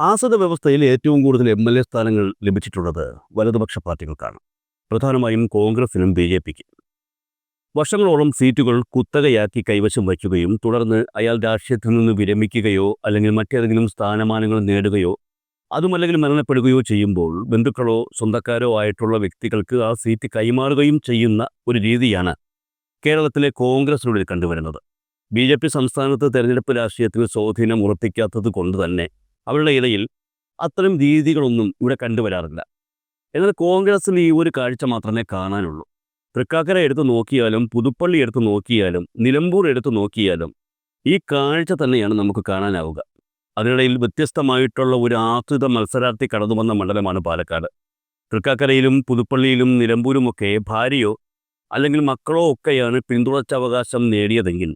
ആസന വ്യവസ്ഥയിൽ ഏറ്റവും കൂടുതൽ എം എൽ എ സ്ഥാനങ്ങൾ ലഭിച്ചിട്ടുള്ളത് വലതുപക്ഷ പാർട്ടികൾക്കാണ്. പ്രധാനമായും കോൺഗ്രസിനും ബി ജെ പിക്കും. വർഷങ്ങളോളം സീറ്റുകൾ കുത്തകയാക്കി കൈവശം വയ്ക്കുകയും തുടർന്ന് അയാൾ രാഷ്ട്രീയത്തിൽ നിന്ന് വിരമിക്കുകയോ അല്ലെങ്കിൽ മറ്റേതെങ്കിലും സ്ഥാനമാനങ്ങൾ നേടുകയോ അതുമല്ലെങ്കിൽ മരണപ്പെടുകയോ ചെയ്യുമ്പോൾ ബന്ധുക്കളോ സ്വന്തക്കാരോ ആയിട്ടുള്ള വ്യക്തികൾക്ക് ആ സീറ്റ് കൈമാറുകയും ചെയ്യുന്ന ഒരു രീതിയാണ് കേരളത്തിലെ കോൺഗ്രസിനുള്ളിൽ കണ്ടുവരുന്നത്. ബി ജെ പി സംസ്ഥാനത്ത് തെരഞ്ഞെടുപ്പ് രാഷ്ട്രീയത്തിൽ സ്വാധീനം ഉറപ്പിക്കാത്തത് കൊണ്ട് തന്നെ അവരുടെ ഇടയിൽ അത്തരം രീതികളൊന്നും ഇവിടെ കണ്ടുവരാറില്ല. എന്നാൽ കോൺഗ്രസിൽ ഈ ഒരു കാഴ്ച മാത്രമേ കാണാനുള്ളൂ. തൃക്കാക്കര എടുത്ത് നോക്കിയാലും പുതുപ്പള്ളി എടുത്ത് നോക്കിയാലും നിലമ്പൂർ എടുത്ത് നോക്കിയാലും ഈ കാഴ്ച തന്നെയാണ് നമുക്ക് കാണാനാവുക. അതിനിടയിൽ വ്യത്യസ്തമായിട്ടുള്ള ഒരു ആശ്രിത മത്സരാർത്ഥി കടന്നു വന്ന മണ്ഡലമാണ് പാലക്കാട്. തൃക്കാക്കരയിലും പുതുപ്പള്ളിയിലും നിലമ്പൂരുമൊക്കെ ഭാര്യയോ അല്ലെങ്കിൽ മക്കളോ ഒക്കെയാണ് പിന്തുടർച്ചാവകാശം നേടിയതെങ്കിൽ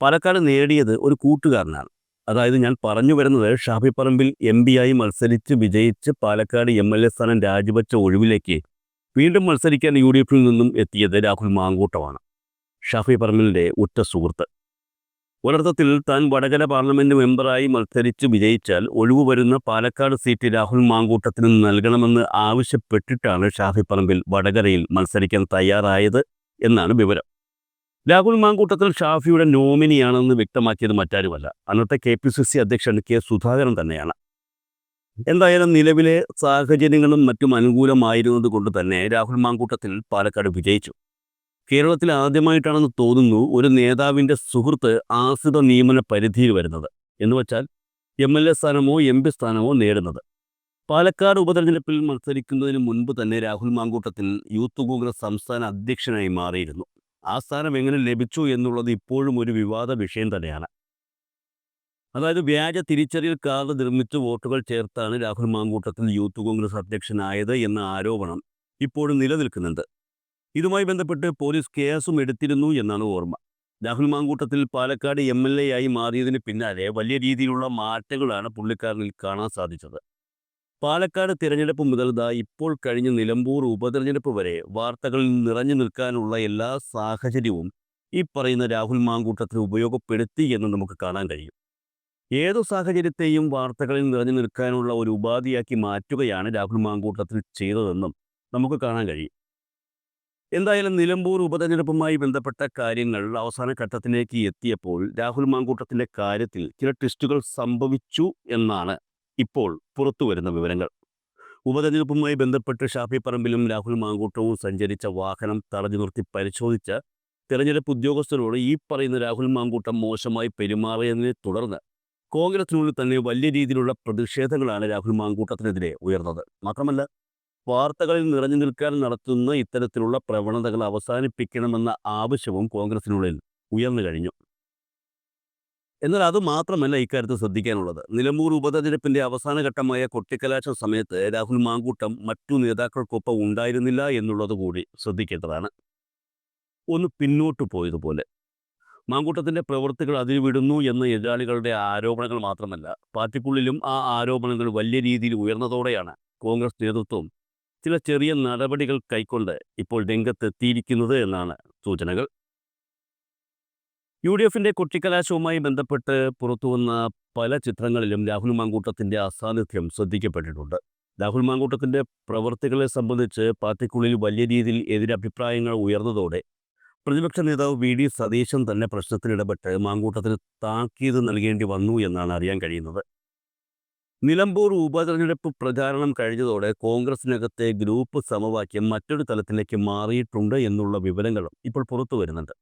പാലക്കാട് നേടിയത് ഒരു കൂട്ടുകാരനാണ്. അതായത് ഞാൻ പറഞ്ഞു വരുന്നത് ഷാഫി പറമ്പിൽ എം ആയി മത്സരിച്ച് വിജയിച്ച് പാലക്കാട് എം എൽ എ സ്ഥാനം രാജിവെച്ച ഒഴിവിലേക്ക് വീണ്ടും മത്സരിക്കാൻ യു ഡി എഫിൽ നിന്നും എത്തിയത് രാഹുൽ മാങ്കൂട്ടമാണ്. ഷാഫി പറമ്പിലിന്റെ ഉറ്റ സുഹൃത്ത്. ഒരർത്ഥത്തിൽ താൻ വടകര പാർലമെന്റ് മെമ്പറായി മത്സരിച്ച് വിജയിച്ചാൽ ഒഴിവ് വരുന്ന പാലക്കാട് സീറ്റ് രാഹുൽ മാങ്കൂട്ടത്തിന് നൽകണമെന്ന് ആവശ്യപ്പെട്ടിട്ടാണ് ഷാഫി പറമ്പിൽ വടകരയിൽ മത്സരിക്കാൻ തയ്യാറായത് എന്നാണ് വിവരം. രാഹുൽ മാങ്കൂട്ടത്തിൽ ഷാഫിയുടെ നോമിനിയാണെന്ന് വ്യക്തമാക്കിയത് മറ്റാരുമല്ല. അന്നത്തെ കെ പി സി സി അധ്യക്ഷൻ കെ സുധാകരൻ തന്നെയാണ്. എന്തായാലും നിലവിലെ സാഹചര്യങ്ങളും മറ്റും അനുകൂലമായിരുന്നത് കൊണ്ട് തന്നെ രാഹുൽ മാങ്കൂട്ടത്തിൽ പാലക്കാട് വിജയിച്ചു. കേരളത്തിൽ ആദ്യമായിട്ടാണെന്ന് തോന്നുന്നു ഒരു നേതാവിന്റെ സുഹൃത്ത് ആശ്രിത നിയമന പരിധിയിൽ വരുന്നത്. എന്ന് വച്ചാൽ എം എൽ എ സ്ഥാനമോ എം പി സ്ഥാനമോ നേടുന്നത്. പാലക്കാട് ഉപതെരഞ്ഞെടുപ്പിൽ മത്സരിക്കുന്നതിന് മുൻപ് തന്നെ രാഹുൽ മാങ്കൂട്ടത്തിൽ യൂത്ത് കോൺഗ്രസ് സംസ്ഥാന അധ്യക്ഷനായി മാറിയിരുന്നു. ആ സ്ഥാനം എങ്ങനെ ലഭിച്ചു എന്നുള്ളത് ഇപ്പോഴും ഒരു വിവാദ വിഷയം തന്നെയാണ്. അതായത് വ്യാജ തിരിച്ചറിയൽ കാർഡ് നിർമ്മിച്ച് വോട്ടുകൾ ചേർത്താണ് രാഹുൽ മാങ്കൂട്ടത്തിൽ യൂത്ത് കോൺഗ്രസ് അധ്യക്ഷനായത് എന്ന ആരോപണം ഇപ്പോഴും നിലനിൽക്കുന്നുണ്ട്. ഇതുമായി ബന്ധപ്പെട്ട് പോലീസ് കേസും എടുത്തിരുന്നു എന്നാണ് ഓർമ്മ. Rahul Mankoottathil Palakkad M L A ആയി മാറിയതിന് പിന്നാലെ വലിയ രീതിയിലുള്ള മാറ്റങ്ങളാണ് പുള്ളിക്കാരനിൽ കാണാൻ സാധിച്ചത്. പാലക്കാട് തിരഞ്ഞെടുപ്പ് മുതൽ ദാ ഇപ്പോൾ കഴിഞ്ഞ നിലമ്പൂർ ഉപതെരഞ്ഞെടുപ്പ് വരെ വാർത്തകളിൽ നിറഞ്ഞു നിൽക്കാനുള്ള എല്ലാ സാഹചര്യവും ഈ പറയുന്ന രാഹുൽ മാങ്കൂട്ടത്തിന് ഉപയോഗപ്പെടുത്തി എന്ന് നമുക്ക് കാണാൻ കഴിയും. ഏതു സാഹചര്യത്തെയും വാർത്തകളിൽ നിറഞ്ഞു നിൽക്കാനുള്ള ഒരു ഉപാധിയാക്കി മാറ്റുകയാണ് രാഹുൽ മാങ്കൂട്ടത്തിൽ ചെയ്തതെന്നും നമുക്ക് കാണാൻ കഴിയും. എന്തായാലും നിലമ്പൂർ ഉപതെരഞ്ഞെടുപ്പുമായി ബന്ധപ്പെട്ട കാര്യങ്ങൾ അവസാന ഘട്ടത്തിലേക്ക് എത്തിയപ്പോൾ രാഹുൽ മാങ്കൂട്ടത്തിന്റെ കാര്യത്തിൽ ചില ട്വിസ്റ്റുകൾ സംഭവിച്ചു എന്നാണ് ഇപ്പോൾ പുറത്തുവരുന്ന വിവരങ്ങൾ. ഉപതെരഞ്ഞെടുപ്പുമായി ബന്ധപ്പെട്ട് ഷാഫി പറമ്പിലും രാഹുൽ മാങ്കൂട്ടവും സഞ്ചരിച്ച വാഹനം തടഞ്ഞു നിർത്തി പരിശോധിച്ച തെരഞ്ഞെടുപ്പ് ഉദ്യോഗസ്ഥരോട് ഈ പറയുന്ന രാഹുൽ മാങ്കൂട്ടം മോശമായി പെരുമാറിയതിനെ തുടർന്ന് കോൺഗ്രസിനുള്ളിൽ തന്നെ വലിയ രീതിയിലുള്ള പ്രതിഷേധങ്ങളാണ് രാഹുൽ മാങ്കൂട്ടത്തിനെതിരെ ഉയർന്നത്. മാത്രമല്ല വാർത്തകളിൽ നിറഞ്ഞു നിൽക്കാൻ നടത്തുന്ന ഇത്തരത്തിലുള്ള പ്രവണതകൾ അവസാനിപ്പിക്കണമെന്ന ആവശ്യവും കോൺഗ്രസിനുള്ളിൽ ഉയർന്നു കഴിഞ്ഞു. എന്നാൽ അത് മാത്രമല്ല ഇക്കാര്യത്തിൽ ശ്രദ്ധിക്കാനുള്ളത്. നിലമ്പൂർ ഉപതെരഞ്ഞെടുപ്പിന്റെ അവസാന ഘട്ടമായ കൊട്ടിക്കലാശ സമയത്ത് രാഹുൽ മാങ്കൂട്ടം മറ്റു നേതാക്കൾക്കൊപ്പം ഉണ്ടായിരുന്നില്ല എന്നുള്ളത് കൂടി ശ്രദ്ധിക്കേണ്ടതാണ്. ഒന്ന് പിന്നോട്ട് പോയതുപോലെ. മാങ്കൂട്ടത്തിന്റെ പ്രവൃത്തികൾ അതിരുവിടുന്നു എന്ന എതിരാളികളുടെ ആരോപണങ്ങൾ മാത്രമല്ല പാർട്ടിക്കുള്ളിലും ആ ആരോപണങ്ങൾ വലിയ രീതിയിൽ ഉയർന്നതോടെയാണ് കോൺഗ്രസ് നേതൃത്വം ചില ചെറിയ നടപടികൾ കൈക്കൊണ്ട് ഇപ്പോൾ രംഗത്തെത്തിയിരിക്കുന്നത് എന്നാണ് സൂചനകൾ. യു ഡി എഫിന്റെ കൊട്ടിക്കലാശവുമായി ബന്ധപ്പെട്ട് പുറത്തുവന്ന പല ചിത്രങ്ങളിലും രാഹുൽ മാങ്കൂട്ടത്തിന്റെ അസാന്നിധ്യം ശ്രദ്ധിക്കപ്പെട്ടിട്ടുണ്ട്. രാഹുൽ മാങ്കൂട്ടത്തിന്റെ പ്രവർത്തികളെ സംബന്ധിച്ച് പാർട്ടിക്കുള്ളിൽ വലിയ രീതിയിൽ എതിരഭിപ്രായങ്ങൾ ഉയർന്നതോടെ പ്രതിപക്ഷ നേതാവ് വി ഡി സതീശൻ തന്നെ പ്രശ്നത്തിലിടപെട്ട് മാങ്കൂട്ടത്തിന് താക്കീത് നൽകേണ്ടി വന്നു എന്നാണ് അറിയാൻ കഴിയുന്നത്. നിലമ്പൂർ ഉപതെരഞ്ഞെടുപ്പ് പ്രചാരണം കഴിഞ്ഞതോടെ കോൺഗ്രസിനകത്തെ ഗ്രൂപ്പ് സമവാക്യം മറ്റൊരു തലത്തിലേക്ക് മാറിയിട്ടുണ്ട് എന്നുള്ള വിവരങ്ങളും ഇപ്പോൾ പുറത്തു വരുന്നുണ്ട്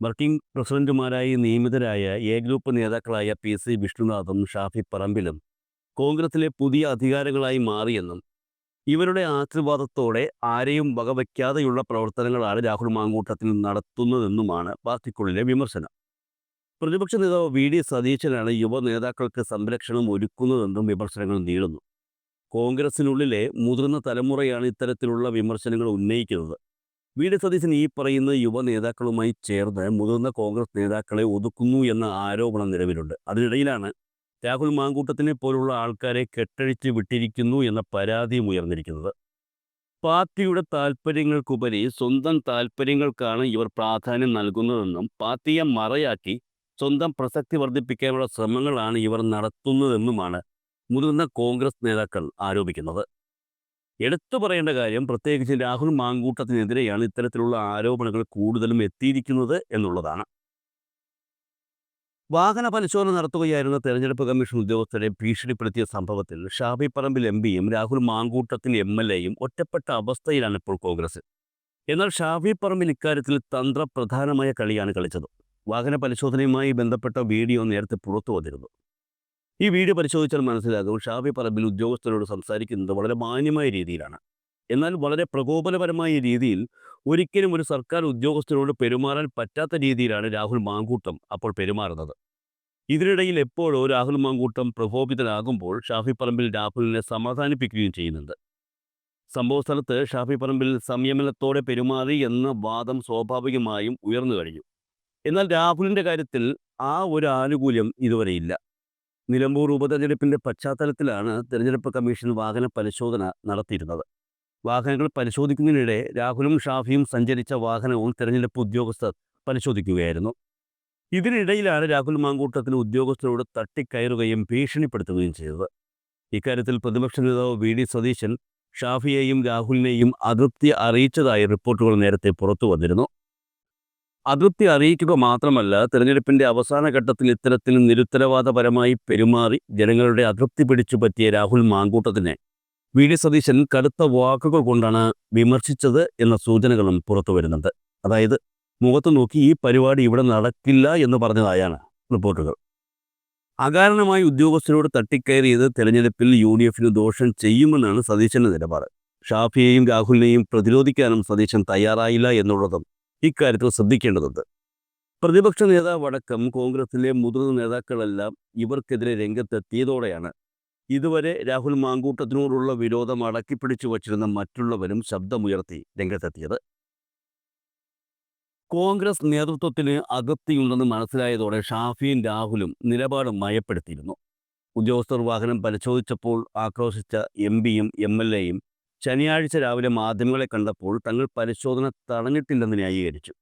വർക്കിംഗ് പ്രസിഡന്റുമാരായി നിയമിതരായ എ ഗ്രൂപ്പ് നേതാക്കളായ പി സി വിഷ്ണുനാഥും ഷാഫി പറമ്പിലും കോൺഗ്രസിലെ പുതിയ അധികാരങ്ങളായി മാറിയെന്നും ഇവരുടെ ആശീർവാദത്തോടെ ആരെയും വകവയ്ക്കാതെയുള്ള പ്രവർത്തനങ്ങളാണ് രാഹുൽ മാങ്കൂട്ടത്തിൽ നടത്തുന്നതെന്നുമാണ് പാർട്ടിക്കുള്ളിലെ വിമർശനം. പ്രതിപക്ഷ നേതാവ് വി ഡി സതീശനാണ് യുവ നേതാക്കൾക്ക് സംരക്ഷണം ഒരുക്കുന്നതെന്നും വിമർശനങ്ങൾ നീളുന്നു കോൺഗ്രസിനുള്ളിലെ മുതിർന്ന തലമുറയാണ് ഇത്തരത്തിലുള്ള വിമർശനങ്ങൾ ഉന്നയിക്കുന്നത്. വി ഡി സതീശൻ ഈ പറയുന്ന യുവ നേതാക്കളുമായി ചേർന്ന് മുതിർന്ന കോൺഗ്രസ് നേതാക്കളെ ഒതുക്കുന്നു എന്ന ആരോപണം നിലവിലുണ്ട്. അതിനിടയിലാണ് രാഹുൽ മാങ്കൂട്ടത്തിനെ പോലുള്ള ആൾക്കാരെ കെട്ടഴിച്ച് വിട്ടിരിക്കുന്നു എന്ന പരാതിയും ഉയർന്നിരിക്കുന്നത്. പാർട്ടിയുടെ താൽപ്പര്യങ്ങൾക്കുപരി സ്വന്തം താൽപ്പര്യങ്ങൾക്കാണ് ഇവർ പ്രാധാന്യം നൽകുന്നതെന്നും പാർട്ടിയെ മറയാക്കി സ്വന്തം പ്രസക്തി വർദ്ധിപ്പിക്കാനുള്ള ശ്രമങ്ങളാണ് ഇവർ നടത്തുന്നതെന്നുമാണ് മുതിർന്ന കോൺഗ്രസ് നേതാക്കൾ ആരോപിക്കുന്നത്. എടുത്തു പറയേണ്ട കാര്യം പ്രത്യേകിച്ച് രാഹുൽ മാങ്കൂട്ടത്തിനെതിരെയാണ് ഇത്തരത്തിലുള്ള ആരോപണങ്ങൾ കൂടുതലും എത്തിയിരിക്കുന്നത് എന്നുള്ളതാണ്. വാഹന പരിശോധന നടത്തുകയായിരുന്ന തെരഞ്ഞെടുപ്പ് കമ്മീഷൻ ഉദ്യോഗസ്ഥരെ ഭീഷണിപ്പെടുത്തിയ സംഭവത്തിൽ ഷാഫി പറമ്പിൽ എം പിയും രാഹുൽ മാങ്കൂട്ടത്തിൽ എം എൽ എയും ഒറ്റപ്പെട്ട അവസ്ഥയിലാണ് ഇപ്പോൾ കോൺഗ്രസ്. എന്നാൽ ഷാഫി പറമ്പിൽ ഇക്കാര്യത്തിൽ തന്ത്രപ്രധാനമായ കളിയാണ് കളിച്ചത്. വാഹന പരിശോധനയുമായി ബന്ധപ്പെട്ട വീഡിയോ നേരത്തെ പുറത്തു വന്നിരുന്നു ഈ വീഡിയോ പരിശോധിച്ചാൽ മനസ്സിലാകും. ഷാഫി പറമ്പിൽ ഉദ്യോഗസ്ഥരോട് സംസാരിക്കുന്നത് വളരെ മാന്യമായ രീതിയിലാണ്. എന്നാൽ വളരെ പ്രകോപനപരമായ രീതിയിൽ ഒരിക്കലും ഒരു സർക്കാർ ഉദ്യോഗസ്ഥരോട് പെരുമാറാൻ പറ്റാത്ത രീതിയിലാണ് രാഹുൽ മാങ്കൂട്ടം അപ്പോൾ പെരുമാറുന്നത്. ഇതിനിടയിൽ എപ്പോഴോ രാഹുൽ മാങ്കൂട്ടം പ്രകോപിതനാകുമ്പോൾ ഷാഫി പറമ്പിൽ രാഹുലിനെ സമാധാനിപ്പിക്കുകയും ചെയ്യുന്നുണ്ട്. സംഭവ സ്ഥലത്ത് ഷാഫി പറമ്പിൽ സംയമനത്തോടെ പെരുമാറി എന്ന വാദം സ്വാഭാവികമായും ഉയർന്നു കഴിഞ്ഞു. എന്നാൽ രാഹുലിന്റെ കാര്യത്തിൽ ആ ഒരു ആനുകൂല്യം ഇതുവരെയില്ല നിലമ്പൂർ ഉപതെരഞ്ഞെടുപ്പിന്റെ പശ്ചാത്തലത്തിലാണ് തെരഞ്ഞെടുപ്പ് കമ്മീഷൻ വാഹന പരിശോധന നടത്തിയിരുന്നത്. വാഹനങ്ങൾ പരിശോധിക്കുന്നതിനിടെ രാഹുലും ഷാഫിയും സഞ്ചരിച്ച വാഹനവും തെരഞ്ഞെടുപ്പ് ഉദ്യോഗസ്ഥർ പരിശോധിക്കുകയായിരുന്നു. ഇതിനിടയിലാണ് രാഹുൽ മാങ്കൂട്ടത്തിന് ഉദ്യോഗസ്ഥരോട് തട്ടിക്കയറുകയും ഭീഷണിപ്പെടുത്തുകയും ചെയ്തത്. ഇക്കാര്യത്തിൽ പ്രതിപക്ഷ നേതാവ് വി ഡി സതീശൻ ഷാഫിയെയും രാഹുലിനെയും അതൃപ്തി അറിയിച്ചതായി റിപ്പോർട്ടുകൾ നേരത്തെ പുറത്തു വന്നിരുന്നു അതൃപ്തി അറിയിക്കുക മാത്രമല്ല തെരഞ്ഞെടുപ്പിന്റെ അവസാന ഘട്ടത്തിൽ ഇത്തരത്തിൽ നിരുത്തരവാദപരമായി പെരുമാറി ജനങ്ങളുടെ അതൃപ്തി പിടിച്ചു പറ്റിയ രാഹുൽ മാങ്കൂട്ടത്തിനെ വി. ഡി. സതീശൻ കടുത്ത വാക്കുകൾ കൊണ്ടാണ് വിമർശിച്ചത് എന്ന സൂചനകളും പുറത്തു വരുന്നുണ്ട്. അതായത് മുഖത്ത് നോക്കി ഈ പരിപാടി ഇവിടെ നടക്കില്ല എന്ന് പറഞ്ഞതായാണ് റിപ്പോർട്ടുകൾ. അകാരണമായി ഉദ്യോഗസ്ഥരോട് തട്ടിക്കയറിയത് തെരഞ്ഞെടുപ്പിൽ യു. ഡി. എഫിന് ദോഷം ചെയ്യുമെന്നാണ് സതീശന്റെ നിലപാട്. ഷാഫിയെയും രാഹുലിനെയും പ്രതിരോധിക്കാനും സതീശൻ തയ്യാറായില്ല എന്നുള്ളതും ഇക്കാര്യത്തിൽ ശ്രദ്ധിക്കേണ്ടതുണ്ട്. പ്രതിപക്ഷ നേതാവടക്കം കോൺഗ്രസിലെ മുതിർന്ന നേതാക്കളെല്ലാം ഇവർക്കെതിരെ രംഗത്തെത്തിയതോടെയാണ് ഇതുവരെ രാഹുൽ മാങ്കൂട്ടത്തിനോടുള്ള വിരോധം അടക്കിപ്പിടിച്ചു വച്ചിരുന്ന മറ്റുള്ളവരും ശബ്ദമുയർത്തി രംഗത്തെത്തിയത്. കോൺഗ്രസ് നേതൃത്വത്തിന് അതൃപ്തിയുണ്ടെന്ന് മനസ്സിലായതോടെ ഷാഫിയും രാഹുലും നിലപാട് മയപ്പെടുത്തിയിരുന്നു. ഉദ്യോഗസ്ഥർ വാഹനം പരിശോധിച്ചപ്പോൾ ആക്രോശിച്ച എം പിയും എം എൽ എയും ശനിയാഴ്ച രാവിലെ മാധ്യമങ്ങളെ കണ്ടപ്പോൾ തങ്ങൾ പരിശോധന തടഞ്ഞിട്ടില്ലെന്ന് ന്യായീകരിച്ചു.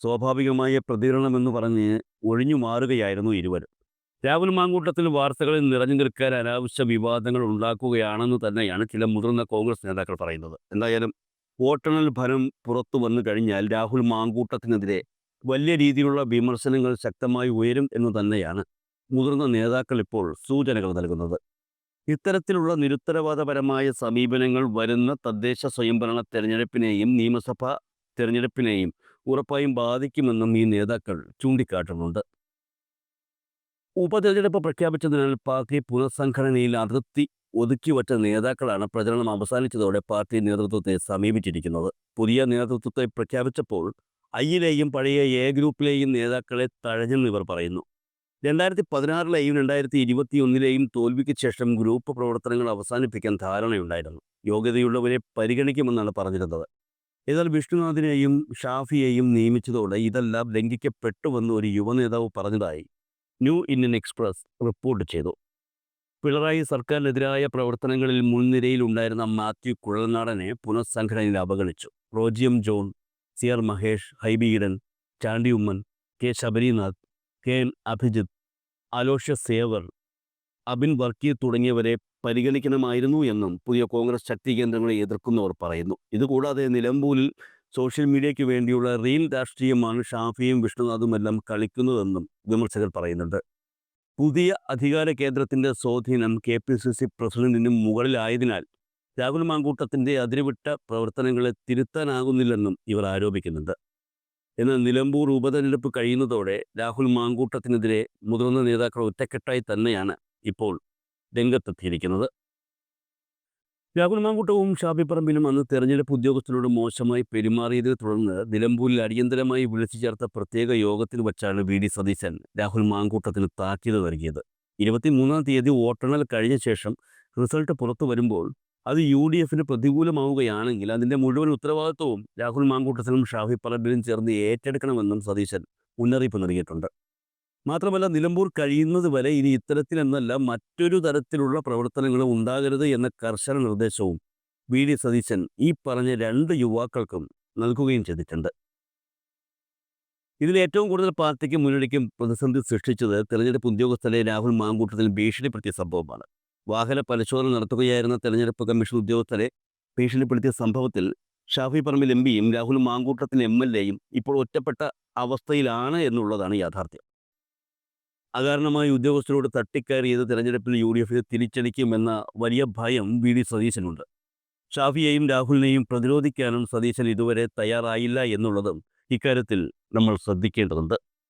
സ്വാഭാവികമായ പ്രതികരണമെന്ന് പറഞ്ഞ് ഒഴിഞ്ഞു മാറുകയായിരുന്നു ഇരുവരും. രാഹുൽ മാങ്കൂട്ടത്തിൽ വാർത്തകളിൽ നിറഞ്ഞു നിൽക്കാൻ അനാവശ്യ വിവാദങ്ങൾ ഉണ്ടാക്കുകയാണെന്ന് തന്നെയാണ് ചില മുതിർന്ന കോൺഗ്രസ് നേതാക്കൾ പറയുന്നത്. എന്തായാലും വോട്ടെണ്ണൽ ഫലം പുറത്തു വന്നു കഴിഞ്ഞാൽ രാഹുൽ മാങ്കൂട്ടത്തിനെതിരെ വലിയ രീതിയിലുള്ള വിമർശനങ്ങൾ ശക്തമായി ഉയരും എന്ന് തന്നെയാണ് മുതിർന്ന നേതാക്കൾ ഇപ്പോൾ സൂചനകൾ നൽകുന്നത്. ഇത്തരത്തിലുള്ള നിരുത്തരവാദപരമായ സമീപനങ്ങൾ വരുന്ന തദ്ദേശ സ്വയംഭരണ തെരഞ്ഞെടുപ്പിനെയും നിയമസഭാ തെരഞ്ഞെടുപ്പിനെയും ഉറപ്പായും ബാധിക്കുമെന്നും ഈ നേതാക്കൾ ചൂണ്ടിക്കാട്ടുന്നുണ്ട്. ഉപതെരഞ്ഞെടുപ്പ് പ്രഖ്യാപിച്ചതിനാൽ പാർട്ടി പുനഃസംഘടനയിൽ അതൃപ്തി ഒതുക്കിവച്ച നേതാക്കളാണ് പ്രചരണം അവസാനിച്ചതോടെ പാർട്ടി നേതൃത്വത്തെ സമീപിച്ചിരിക്കുന്നത്. പുതിയ നേതൃത്വത്തെ പ്രഖ്യാപിച്ചപ്പോൾ ഐയിലെയും പഴയ എ ഗ്രൂപ്പിലെയും നേതാക്കളെ തഴഞ്ഞെന്ന് ഇവർ പറയുന്നു. രണ്ടായിരത്തി പതിനാറിലെയും രണ്ടായിരത്തി ഇരുപത്തി ഒന്നിലെയും തോൽവിക്ക് ശേഷം ഗ്രൂപ്പ് പ്രവർത്തനങ്ങൾ അവസാനിപ്പിക്കാൻ ധാരണയുണ്ടായിരുന്നു. യോഗ്യതയുള്ളവരെ പരിഗണിക്കുമെന്നാണ് പറഞ്ഞിരുന്നത്. എന്നാൽ വിഷ്ണുനാഥിനെയും ഷാഫിയെയും നിയമിച്ചതോടെ ഇതെല്ലാം ലംഘിക്കപ്പെട്ടുവെന്ന് ഒരു യുവനേതാവ് പറഞ്ഞതായി ന്യൂ ഇന്ത്യൻ എക്സ്പ്രസ് റിപ്പോർട്ട് ചെയ്തു. പിണറായി സർക്കാരിനെതിരായ പ്രവർത്തനങ്ങളിൽ മുൻനിരയിലുണ്ടായിരുന്ന മാത്യു കുഴൽനാടനെ പുനഃസംഘടനയിൽ അവഗണിച്ചു. റോജിയം John C R Mahesh Hibi Eden Chandy K Sabarinath K N Abhijith saver Abin Varkey തുടങ്ങിയവരെ പരിഗണിക്കണമായിരുന്നു എന്നും പുതിയ കോൺഗ്രസ് ശക്തി കേന്ദ്രങ്ങളെ എതിർക്കുന്നവർ പറയുന്നു. ഇതുകൂടാതെ നിലമ്പൂരിൽ സോഷ്യൽ മീഡിയയ്ക്ക് വേണ്ടിയുള്ള റീൽ രാഷ്ട്രീയമാണ് ഷാഫിയും വിഷ്ണുനാഥുമെല്ലാം കളിക്കുന്നതെന്നും വിമർശകർ പറയുന്നുണ്ട്. പുതിയ അധികാര കേന്ദ്രത്തിന്റെ സ്വാധീനം കെ പി സി സി പ്രസിഡന്റിനും മുകളിലായതിനാൽ രാഹുൽ മാങ്കൂട്ടത്തിന്റെ അതിരുവിട്ട പ്രവർത്തനങ്ങളെ തിരുത്താനാകുന്നില്ലെന്നും ഇവർ ആരോപിക്കുന്നുണ്ട്. എന്നാൽ നിലമ്പൂർ ഉപതെരഞ്ഞെടുപ്പ് കഴിയുന്നതോടെ രാഹുൽ മാങ്കൂട്ടത്തിനെതിരെ മുതിർന്ന നേതാക്കൾ ഒറ്റക്കെട്ടായി തന്നെയാണ് ഇപ്പോൾ രംഗത്തെത്തിയിരിക്കുന്നത്. രാഹുൽ മാങ്കൂട്ടവും ഷാബിപ്പറമ്പിലും പറമ്പിലും അന്ന് തെരഞ്ഞെടുപ്പ് ഉദ്യോഗസ്ഥരോട് മോശമായി പെരുമാറിയതിനെ തുടർന്ന് നിലമ്പൂരിൽ അടിയന്തരമായി വിളിച്ചു ചേർത്ത പ്രത്യേക യോഗത്തിൽ വച്ചാണ് വി ഡി സതീശൻ രാഹുൽ മാങ്കൂട്ടത്തിന് താക്കീത് നൽകിയത്. ഇരുപത്തിമൂന്നാം തീയതി വോട്ടെണ്ണൽ കഴിഞ്ഞ ശേഷം റിസൾട്ട് പുറത്തു വരുമ്പോൾ അത് യു ഡി എഫിന് പ്രതികൂലമാവുകയാണെങ്കിൽ അതിന്റെ മുഴുവൻ ഉത്തരവാദിത്വവും രാഹുൽ മാങ്കൂട്ടത്തിനും ഷാഫി പറമ്പിലും ചേർന്ന് ഏറ്റെടുക്കണമെന്നും സതീശൻ മുന്നറിയിപ്പ് നൽകിയിട്ടുണ്ട്. മാത്രമല്ല നിലമ്പൂർ കഴിയുന്നത് വരെ ഇനി ഇത്തരത്തിലെന്നല്ല മറ്റൊരു തരത്തിലുള്ള പ്രവർത്തനങ്ങളും ഉണ്ടാകരുത് എന്ന കർശന നിർദ്ദേശവും വി ഡി സതീശൻ ഈ പറഞ്ഞ രണ്ട് യുവാക്കൾക്കും നൽകുകയും ചെയ്തിട്ടുണ്ട്. ഇതിൽ ഏറ്റവും കൂടുതൽ പാർട്ടിക്കും മുന്നണിക്കും പ്രതിസന്ധി സൃഷ്ടിച്ചത് തെരഞ്ഞെടുപ്പ് ഉദ്യോഗസ്ഥരെ രാഹുൽ മാങ്കൂട്ടത്തിൽ ഭീഷണിപ്പെടുത്തിയ സംഭവമാണ്. വാഹന പരിശോധന നടത്തുകയായിരുന്ന തെരഞ്ഞെടുപ്പ് കമ്മീഷൻ ഉദ്യോഗസ്ഥരെ ഭീഷണിപ്പെടുത്തിയ സംഭവത്തിൽ ഷാഫി പറമ്പിൽ എം പിയും രാഹുൽ മാങ്കൂട്ടത്തിന് എം എൽ എയും ഇപ്പോൾ ഒറ്റപ്പെട്ട അവസ്ഥയിലാണ് എന്നുള്ളതാണ് യാഥാർത്ഥ്യം. അകാരണമായി ഉദ്യോഗസ്ഥരോട് തട്ടിക്കയറിയത് തെരഞ്ഞെടുപ്പിൽ യു ഡി എഫിന് തിരിച്ചടിക്കുമെന്ന വലിയ ഭയം വി ഡി സതീശനുണ്ട്. ഷാഫിയെയും രാഹുലിനെയും പ്രതിരോധിക്കാനും സതീശൻ ഇതുവരെ തയ്യാറായില്ല എന്നുള്ളതും ഇക്കാര്യത്തിൽ നമ്മൾ ശ്രദ്ധിക്കേണ്ടതുണ്ട്.